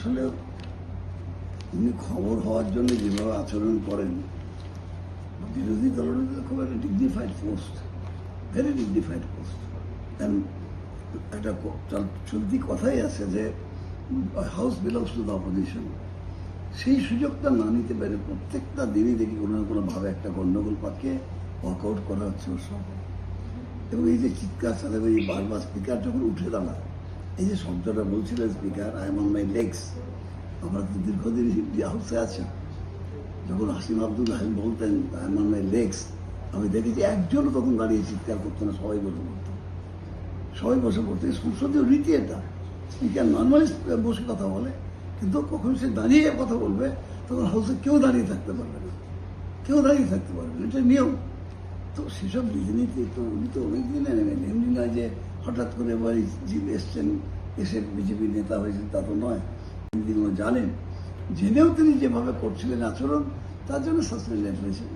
আসলে উনি খবর হওয়ার জন্য যেভাবে আচরণ করেন, বিরোধী দলনেতা খুব একটা dignified post very dignified post একটা চল- চলতি কথাই আছে যে house belongs to the opposition সেই সুযোগটা না নিতে পারে প্রত্যেকটা দিনই দেখি কোনো না কোনোভাবে একটা গণ্ডগোল পাকিয়ে ওয়ার্কআউট করা হচ্ছে ওর সঙ্গে। এবং এই যে চিৎকার চালাবে এই বারবার স্পিকার যখন উঠে দাঁড়ায় এই যে শব্দটা বলছিলেন speaker I am on my legs আমরা তো দীর্ঘদিন হাউসে আছেন। যখন হাসিম আব্দুল হালিম বলতেন I am on my legs আমি দেখেছি একজনও তখন দাঁড়িয়ে চিৎকার করতো না, সবাই বসে পড়তো। সবাই বসে পড়তো সংসদীয় রীতি এটা। স্পিকার নর্মালি বসে কথা বলে, কিন্তু কখন সে দাঁড়িয়ে কথা বলবে, তখন হাউসে কেউ দাঁড়িয়ে থাকতে পারবে না। কেউ দাঁড়িয়ে থাকতে পারবে না, এটা নিয়ম। তো সেসব রীতিনীতি তো উনি তো অনেক দিন নেবেন এমনি নয় যে হঠাৎ করে এবার জিপ এসছেন, এসে বিজেপি নেতা হয়েছেন, তা তো নয়। তিনি জানেন। জেনেও তিনি যেভাবে করছিলেন আচরণ, তার জন্য সাসপেন্ডেড হয়েছেন